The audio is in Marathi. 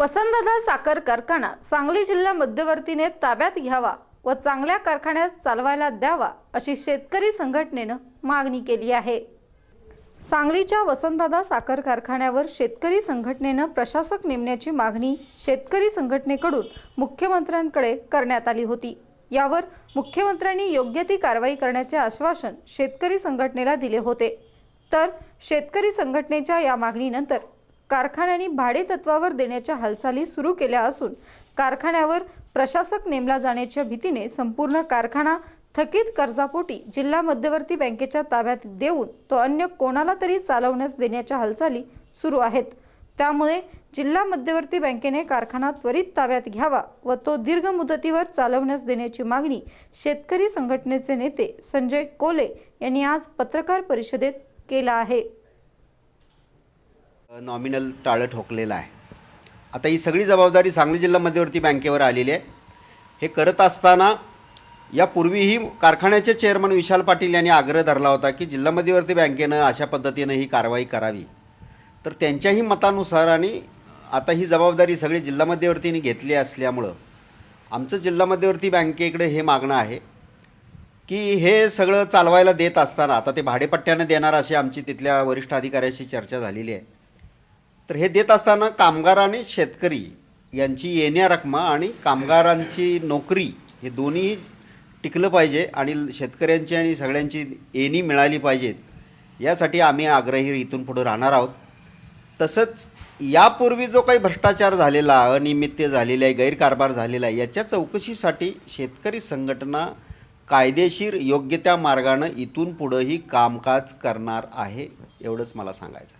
वसंतदादा साखर कारखाना सांगली जिल्हा मध्यवर्तीने ताब्यात घ्यावा व चांगल्या कारखान्यात चालवायला द्यावा अशी शेतकरी संघटनेनं मागणी केली आहे. सांगलीच्या वसंतदादा साखर कारखान्यावर शेतकरी संघटनेनं प्रशासक नेमण्याची मागणी शेतकरी संघटनेकडून मुख्यमंत्र्यांकडे करण्यात आली होती. यावर मुख्यमंत्र्यांनी योग्य ती कारवाई करण्याचे आश्वासन शेतकरी संघटनेला दिले होते. तर शेतकरी संघटनेच्या या मागणीनंतर कारखान्यांनी भाडे तत्वावर देण्याच्या हालचाली सुरू केल्या असून कारखान्यावर प्रशासक नेमला जाण्याच्या भीतीने संपूर्ण कारखाना थकीत कर्जापोटी जिल्हा मध्यवर्ती बँकेच्या ताब्यात देऊन तो अन्य कोणाला तरी चालवण्यास देण्याच्या हालचाली सुरू आहेत. त्यामुळे जिल्हा मध्यवर्ती बँकेने कारखाना त्वरित ताब्यात घ्यावा व तो दीर्घ मुदतीवर चालवण्यास देण्याची मागणी शेतकरी संघटनेचे नेते संजय कोले यांनी आज पत्रकार परिषदेत केला आहे. नॉमिनल टाळं ठोकलेलं आहे. आता ही सगळी जबाबदारी सांगली जिल्हा मध्यवर्ती बँकेवर आलेली आहे. हे करत असताना यापूर्वीही कारखान्याचे चेअरमन विशाल पाटील यांनी आग्रह धरला होता की जिल्हा मध्यवर्ती बँकेनं अशा पद्धतीनं ही कारवाई करावी. तर त्यांच्याही मतानुसार आणि आता ही जबाबदारी सगळी जिल्हा मध्यवर्तीने घेतली असल्यामुळं आमचं जिल्हा मध्यवर्ती बँकेकडे हे मागणं आहे की हे सगळं चालवायला देत असताना आता ते भाडेपट्ट्यानं देणार अशी आमची तिथल्या वरिष्ठ अधिकाऱ्याशी चर्चा झालेली आहे. तर हे देत असताना कामगार आणि शेतकरी यांची येण्या रकमा आणि कामगारांची नोकरी हे दोन्ही टिकलं पाहिजे आणि शेतकऱ्यांची आणि सगळ्यांची येणी मिळाली पाहिजेत. यासाठी आम्ही आग्रही इथून पुढे राहणार आहोत. तसंच यापूर्वी जो काही भ्रष्टाचार झालेला अनियमित्य झालेला आहे गैरकारभार झालेला आहे याच्या चौकशीसाठी शेतकरी संघटना कायदेशीर योग्य त्या मार्गानं इथून पुढंही कामकाज करणार आहे एवढंच मला सांगायचं